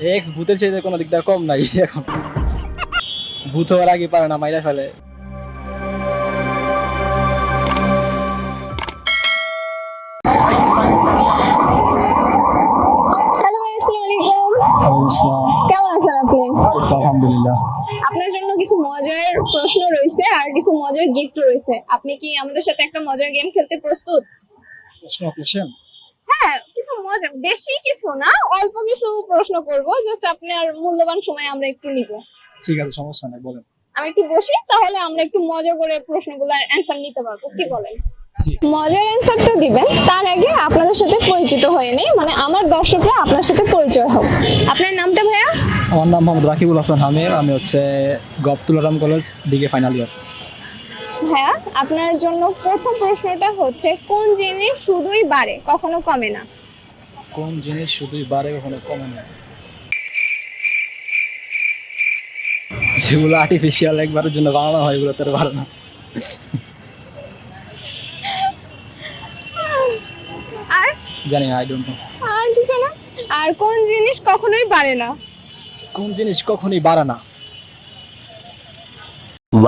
X ভূতের চাইতে কোনো দিকটা কম নাই এখন। ভূত হওয়ার আগে পারে না মাইরা ফেলে। হ্যালো ভাই আলাইকুম কেমন আছেন আপনি? আলহামদুলিল্লাহ। আপনার জন্য কিছু মজার প্রশ্ন রয়েছে আর কিছু মজার গিফট রয়েছে। আপনি কি আমাদের সাথে একটা মজার গেম খেলতে প্রস্তুত? প্রশ্ন কোশ্চেন হ্যাঁ কিছু মজা। বেশি কিছু না অল্প কিছু প্রশ্ন করব জাস্ট আপনার মূল্যবান সময় আমরা একটু নিব। ঠিক আছে সমস্যা নাই বলেন। আমি একটু বসি তাহলে আমরা একটু মজা করে প্রশ্নগুলোর অ্যান্সার নিতে পারব। কি বলেন? মজার অ্যান্সার তো দিবেন তার আগে আপনাদের সাথে পরিচিত হয়ে নেই মানে আমার দর্শকরা আপনার সাথে পরিচয় হোক। আপনার নামটা ভাইয়া? আমার নাম মোহাম্মদ রাকিবুল হাসান হামির আমি হচ্ছে গফতুলারাম কলেজ ডিগে ফাইনাল ইয়ার। ভাইয়া আপনার জন্য প্রথম প্রশ্নটা হচ্ছে কোন জিনিস শুধুই বাড়ে কখনো কমে না? কোন জিনিস শুধুই বাড়ে কখনো কমে না? যেগুলো আর্টিফিশিয়াল একবারের জন্য বানানো হয় এগুলো তার বাড়ে না। আর? জানি না আই ডোন্ট নো আর কিছু না? আর কোন জিনিস কখনোই বাড়ে না? কোন জিনিস কখনই বাড়ে না।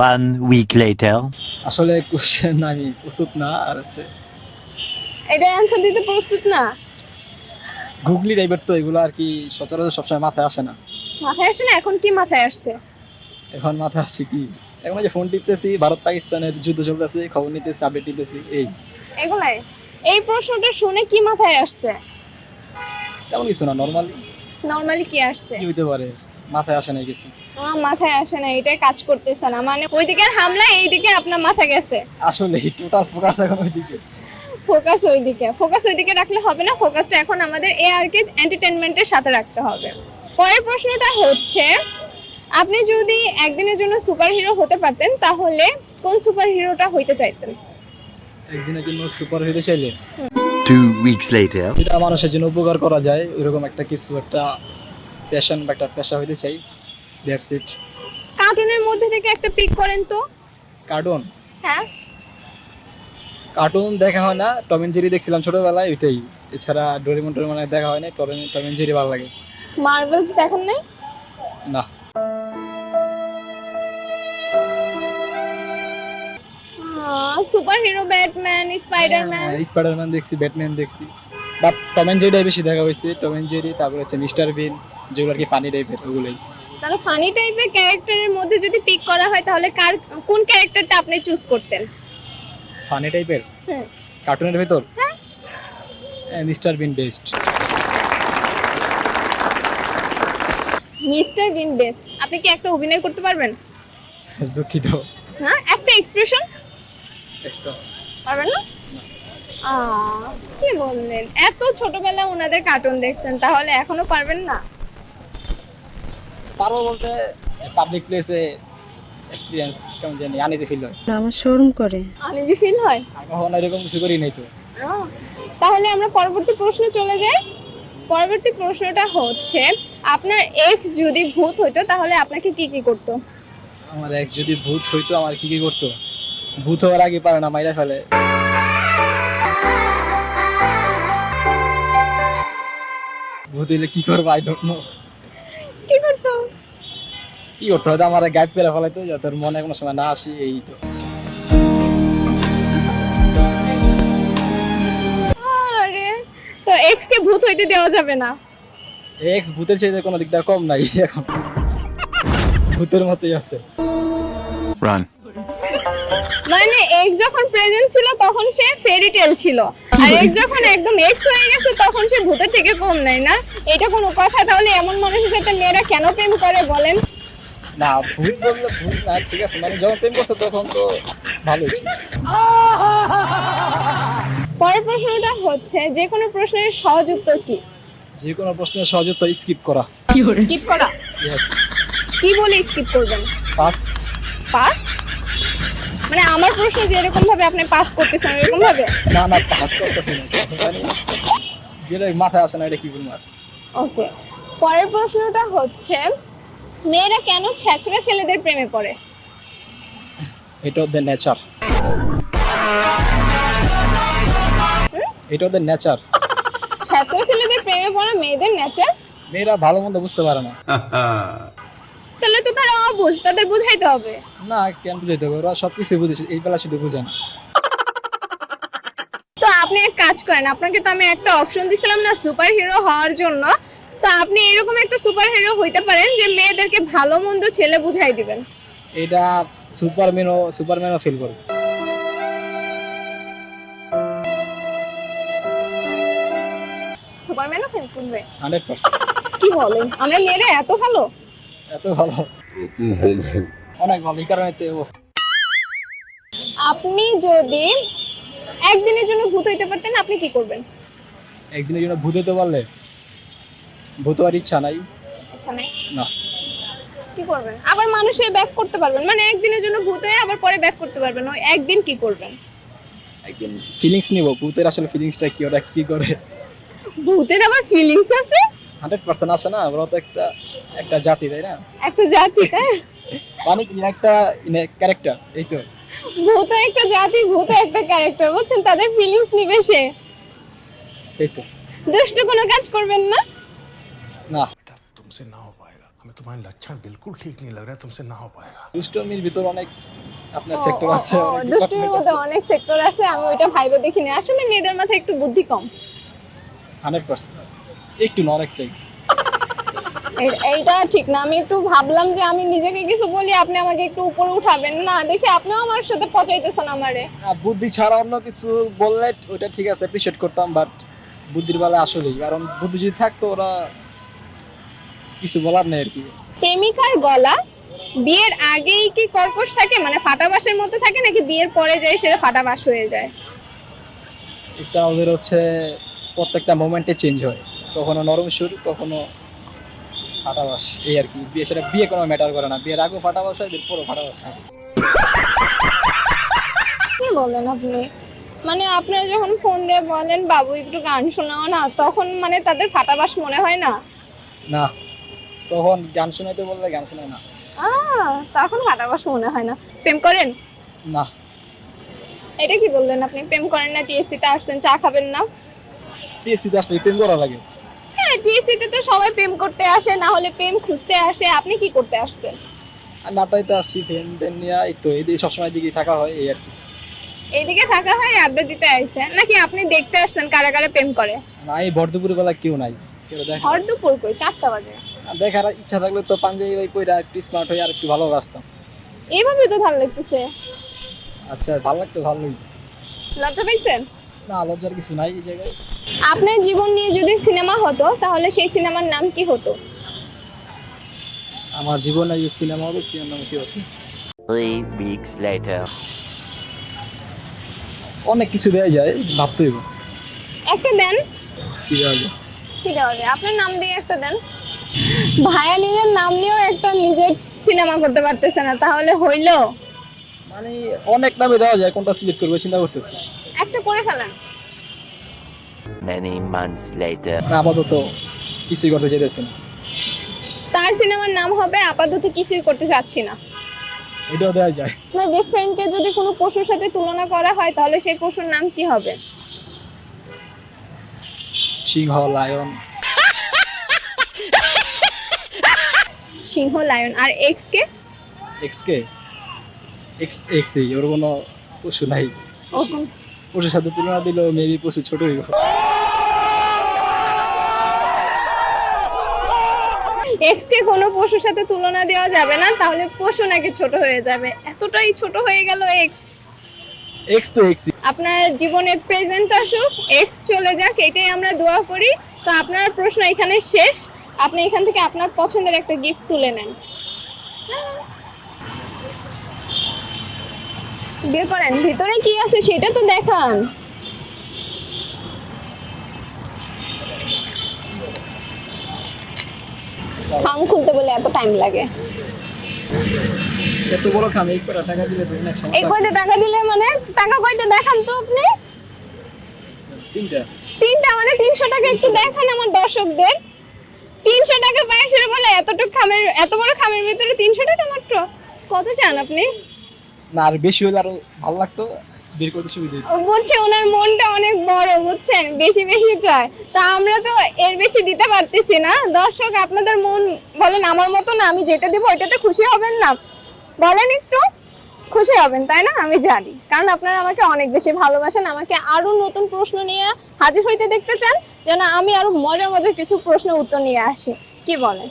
One week later. আসলে কোশ্চেন আমি প্রস্তুত না আর হচ্ছে এটা অ্যান্সার দিতে প্রস্তুত না? গুগলি টাইপের তো এগুলো আর কি সচরাচর সবসময় মাথায় আসে না। মাথায় আসে না? এখন কি মাথায় আসছে? এখন মাথায় আসছে কি? এখন যে ফোন টিপতেছি ভারত পাকিস্তানের যুদ্ধ চলতেছে খবর নিতেছি আপডেট নিতেছি এই। এগুলাই। এই প্রশ্নটা শুনে কি মাথায় আসছে? তেমন কিছু না নর্মালি নর্মালি কি আসছে? কি হইতে পারে? মাথায় আসে না কিছু? আমার মাথায় আসে না এটাই কাজ করতেছে না। মানে ওইদিকে হামলা এইদিকে আপনার মাথা গেছে। আসলে টোটাল ফোকাস এখন ওইদিকে। ফোকাস ওইদিকে। ফোকাস ওইদিকে রাখলে হবে না ফোকাসটা এখন আমাদের এ আর কে এন্টারটেনমেন্টের সাথে রাখতে হবে। পরের প্রশ্নটা হচ্ছে আপনি যদি একদিনের জন্য সুপার হিরো হতে পারতেন তাহলে কোন সুপার হিরোটা হইতে চাইতেন? একদিনের জন্য সুপার হিরো চাইলে weeks later. যেটা মানুষের জন্য উপকার করা যায় ওইরকম একটা কিছু একটা প্যাশন বা একটা পেশা হইতে চাই। দ্যাটস ইট কার্টুনের মধ্যে থেকে একটা পিক করেন তো? কার্টুন হ্যাঁ। কার্টুন দেখা হয় না। টম এন্ড জেরি দেখছিলাম ছোটবেলায় ওইটাই। এছাড়া ডোরেমন টোরেমন দেখা হয় না টম টম এন্ড জেরি ভালো লাগে। মার্বেলস দেখেন নাই? না। Super hero Batman Spiderman Spiderman দেখছি ব্যাটম্যান দেখছি। বাট টম এন্ড জেরিটাই বেশি দেখা হয়েছে। টম এন্ড জেরি তারপর হচ্ছে মিস্টার বিন যেগুলো আর কি ফানি টাইপের ওগুলোই। তাহলে ফানি টাইপের ক্যারেক্টারের মধ্যে যদি পিক করা হয় তাহলে কার কোন ক্যারেক্টারটা আপনি চুজ করতেন? ফানি টাইপের হুম। কার্টুনের ভেতর? Mister Bean best mister Bean best আপনি কি একটা অভিনয় করতে পারবেন? দুঃখিত। হ্যাঁ একটা এক্সপ্রেশন পারবেন না? কি বললেন? এত ছোটবেলা ওনাদের কার্টুন দেখছেন তাহলে এখনও পারবেন না? পারব বলতে পাবলিক প্লেসে এক্সপিরিয়েন্স কেমন জানি আনিতে ফিল হয়। আমার শোরুম করে। আনিজি ফিল হয়? আমি কখনো এরকম কিছু করি নাই তো। তাহলে আমরা পরবর্তী প্রশ্ন চলে যাই। পরবর্তী প্রশ্নটা হচ্ছে আপনার এক্স যদি ভূত হইতো তাহলে আপনাকে কি কি করতো? আমার এক্স যদি ভূত হইতো আমার কি কি করতো? ভূত হওয়ার আগে পারে না মাইরা ফেলে। ভূত হইলে কি করব? আই ডোন্ট নো কি করতো? কি করতে হয়তো আমার গাইড পেরে ফেলাইতো যাতে মনে কোনো সময় না আসি এই তো। তো এক্স কে ভূত হইতে দেওয়া যাবে না। এক্স ভূতের চাইতে কোনো দিকটা কম নাই এখন। ভূতের মতোই আছে। Run. মানে এক্স যখন প্রেজেন্ট ছিল তখন সে ফেরি টেল ছিল। আর এক্স যখন একদম এক্স হয়ে গেছে তখন সে ভূতের থেকে কম নাই না? এটা কোনো কথা? তাহলে এমন মানুষের সাথে মেয়েরা কেন প্রেম করে বলেন? না ভূত বললে ভূত না ঠিক আছে মানে যখন প্রেম করছে তখন তো ভালোই ছিল। পরের প্রশ্নটা হচ্ছে যে কোনো প্রশ্নের সহজ উত্তর কি? যে কোনো প্রশ্নের সহজ উত্তর স্কিপ করা। স্কিপ করা? ইয়েস কি বলে স্কিপ করবেন? পাস পাস মানে আমার প্রশ্ন যেরকম ভাবে আপনি পাস করতেছেন এরকম ভাবে না না পাস করতে মানে যেটা মাথায় আসে না এটা কি বলব ওকে পরের প্রশ্নটা হচ্ছে মেয়েরা কেন ছেঁচড়া ছেলেদের প্রেমে পড়ে? এটা ওদের নেচার এটা ওদের নেচার ছেঁচড়া ছেলেদের প্রেমে পড়া মেয়েদের নেচার মেয়েরা ভালো মন্দ বুঝতে পারে না। তাহলে তো তারা অবুঝ তাদের বুঝাইতে হবে। না কেন বুঝাইতে হবে? ওরা সব কিছু বুঝে এই বেলা শুধু বুঝে না। তো আপনি এক কাজ করেন আপনাকে তো আমি একটা অপশন দিছিলাম না সুপার হিরো হওয়ার জন্য। তো আপনি এরকম একটা সুপার হিরো হইতে পারেন যে মেয়েদেরকে ভালো মন্দ ছেলে বুঝাই দিবেন। এটা সুপারম্যানও সুপারম্যানও ফিল করবে। সুপারম্যানও ফেল করবে? কি বলেন? আমরা মেয়েরা এত ভালো? এত ভালো। অনেক ভালো এই কারণে তো অবস্থা। আপনি যদি একদিনের জন্য ভূত হইতে পারতেন আপনি কি করবেন? একদিনের জন্য ভূত হতে পারলে? ভূত হওয়ার ইচ্ছা নাই আচ্ছা না। কি করবেন? আবার মানুষের ব্যাক করতে পারবেন। মানে একদিনের জন্য ভূত হয়ে আবার পরে ব্যাক করতে পারবেন। ওই একদিন কি করবেন? একদিন ফিলিংস নিব। ভূতের আসলে ফিলিংসটা কি? ওরা কি করে? ভূতের আবার ফিলিংস আছে? হান্ড্রেড পার্সেন্ট আসে না? ওরা তো একটা একটা জাতি তাই না? একটা জাতি তাই? মানে কি? একটা ক্যারেক্টার এই তো। ভূত একটা জাতি ভূত একটা ক্যারেক্টার বুঝছেন? তাদের ফিলিংস নিবে সে। এই তো। দুষ্ট কোনো কাজ করবেন না? তুমসে না হো পায়েগা আমি তোমার লক্ষণ বিলকুল ঠিক নেই লাগ তুমসে না হো পায়েগা দুষ্টমির ভিতর অনেক আপনার সেক্টর আছে দুষ্টমির মধ্যে অনেক সেক্টর আছে আমি ওইটা ভাইবে আসলে মেয়েদের একটু বুদ্ধি কম 100% একটু এইটা ঠিক না আমি একটু ভাবলাম যে আমি নিজেকে কিছু বলি আপনি আমাকে একটু উপরে উঠাবেন না দেখি আপনিও আমার সাথে পচাইতেছেন আমারে বুদ্ধি ছাড়া অন্য কিছু বললে ওটা ঠিক আছে অ্যাপ্রিশিয়েট করতাম বাট বুদ্ধির বেলা আসলেই কারণ বুদ্ধি যদি থাকতো ওরা কিছু বলার নেই আর কি। প্রেমিকার গলা বিয়ের আগেই কি কর্কশ থাকে? মানে ফাটাবাসের মতো থাকে নাকি বিয়ের পরে যায় সেটা ফাটাবাস হয়ে যায়? এটা ওদের হচ্ছে প্রত্যেকটা মোমেন্টে চেঞ্জ হয়। কখনো নরম সুর কখনো ফাটাবাস। এই আর কি বিয়ে সেটা বিয়ে কোনো ম্যাটার করে না। বিয়ের আগেও ফাটাবাস হয় বিয়ের পরও ফাটাবাস থাকে। কি বলেন আপনি? মানে আপনারা যখন ফোন দিয়ে বলেন বাবু একটু গান শোনাও না তখন মানে তাদের ফাটাবাস মনে হয় না? না। তখন গান শোনাইতে বললে গান শোনায় না। তখন ফাটাবাস মনে হয় না। প্রেম করেন? না। এটা কি বললেন আপনি? প্রেম করেন না টিএসসি তে আসছেন চা খাবেন না? টিএসসিতে আসলে প্রেম করা লাগে। হ্যাঁ টিএসসি তে তো সবাই প্রেম করতে আসে না হলে প্রেম খুঁজতে আসে। আপনি কি করতে আসছেন? নাটাইতে আসছি ফ্রেন্ড ফ্রেন্ড নিয়ে এই তো এই সবসময় দিকেই থাকা হয় এই আর কি। এইদিকে থাকা হয় আড্ডা দিতে আইছে নাকি আপনি দেখতে আসছেন কারা কারা প্রেম করে? না এই ভরদুপুর বেলা কেউ নাই। হর দুপুর কই? চারটা বাজে। দেখার ইচ্ছা থাকলে তো পাঞ্জাবি ভাই পইরা একটু স্মার্ট হয়ে আর একটু ভালোবাসতাম এইভাবে তো ভালো লাগতেছে। আচ্ছা ভালো লাগতো ভালোই লজ্জা পাইছেন? না লজ্জার কিছু নাই এই জায়গায়। আপনার জীবন নিয়ে যদি সিনেমা হতো তাহলে সেই সিনেমার নাম কি হতো? আমার জীবনে এই সিনেমা হবে সিনেমার নাম কি হতো? Three weeks later. অনেক কিছু দেওয়া যায় ভাবতে হইব একটা দেন। কি দেওয়া যায়? কি দেওয়া যায়? আপনার নাম দিয়ে একটা দেন। ভাইয়া নিজের নাম নিয়েও একটা নিজের সিনেমা করতে পারতেছে না তাহলে হইল? মানে অনেক নামে দেওয়া যায় কোনটা সিলেক্ট করব চিন্তা করতেছি। একটা করে ফেলেন। Many months later. আপাতত কিছুই করতে চাইতেছি না। তার সিনেমার নাম হবে আপাতত কিছুই করতে চাচ্ছি না। এটাও দেওয়া যায়। আপনার বেস্ট ফ্রেন্ডকে যদি কোনো পশুর সাথে তুলনা করা হয় তাহলে সেই পশুর নাম কি হবে? সিংহ লায়ন সিংহ লায়ন আর এক্স কে? এক্স কে? এক্স এক্স এই ওর কোনো পশু নাই। পশুর সাথে তুলনা দিলেও মেবি পশু ছোট হইব। এক্স কে কোনো পশুর সাথে তুলনা দেওয়া যাবে না তাহলে পশু নাকি ছোট হয়ে যাবে। এতটাই ছোট হয়ে গেল এক্স এক্স তো এক্স আপনার জীবনে প্রেজেন্ট আসুক এক্স চলে যাক এটাই আমরা দোয়া করি। তো আপনার প্রশ্ন এখানে শেষ। আপনি এখান থেকে আপনার পছন্দের একটা গিফট তুলে নেন। বের করেন ভিতরে কি আছে সেটা তো দেখান। খাম খুলতে বলে এত টাইম লাগে। এত বড় খাম এই কটা টাকা দিলে তো অনেক এই সমস্যা কয়টা টাকা দিলে মানে? টাকা কয়টা দেখান তো আপনি? তিনটা। তিনটা মানে তিনশো টাকা একটু দেখান আমার দর্শকদের। তিনশো টাকা পায় সেটা বলে এতটুকু খামের এত বড় খামের ভিতরে তিনশো টাকা মাত্র? কত চান আপনি? না আর বেশি হলে আরও ভালো লাগতো বের করতে সুবিধা বুঝছে ওনার মনটা অনেক বড় বুঝছেন? বেশি বেশি চায়। তা আমরা তো এর বেশি দিতে পারতেছি না। দর্শক আপনাদের মন বলেন আমার মতো না আমি যেটা দিব ওইটাতে খুশি হবেন না। বলেন একটু। খুশি হবেন, তাই না? আমি জানি। কারণ আপনারা আমাকে অনেক বেশি ভালোবাসেন, আমাকে আরও নতুন প্রশ্ন নিয়ে হাজির হইতে দেখতে চান, যেন আমি আরও মজা মজার কিছু প্রশ্ন উত্তর নিয়ে আসি। কি বলেন?